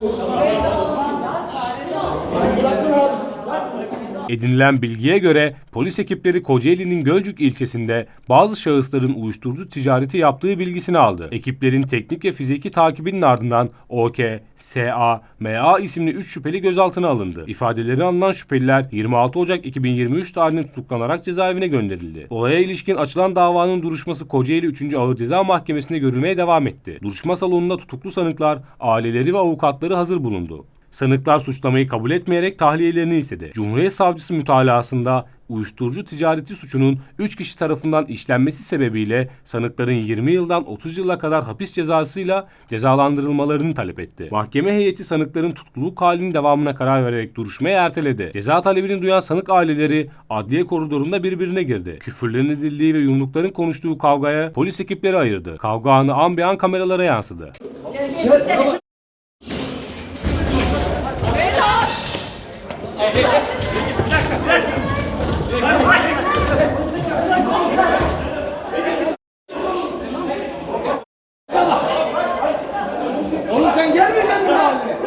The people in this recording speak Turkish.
Oh, Edinilen bilgiye göre polis ekipleri Kocaeli'nin Gölcük ilçesinde bazı şahısların uyuşturucu ticareti yaptığı bilgisini aldı. Ekiplerin teknik ve fiziki takibinin ardından OK, SA, MA isimli 3 şüpheli gözaltına alındı. İfadeleri alınan şüpheliler 26 Ocak 2023 tarihinde tutuklanarak cezaevine gönderildi. Olaya ilişkin açılan davanın duruşması Kocaeli 3. Ağır Ceza Mahkemesi'nde görülmeye devam etti. Duruşma salonunda tutuklu sanıklar, aileleri ve avukatları hazır bulundu. Sanıklar suçlamayı kabul etmeyerek tahliyelerini istedi. Cumhuriyet Savcısı mütalasında uyuşturucu ticareti suçunun 3 kişi tarafından işlenmesi sebebiyle sanıkların 20 yıldan 30 yıla kadar hapis cezasıyla cezalandırılmalarını talep etti. Mahkeme heyeti sanıkların tutukluluk halinin devamına karar vererek duruşmayı erteledi. Ceza talebini duyan sanık aileleri adliye koridorunda birbirine girdi. Küfürlerin edildiği ve yumrukların konuştuğu kavgaya polis ekipleri ayırdı. Kavga anı an be an kameralara yansıdı. Oğlum sen gelmeyeceksin mi mahalle?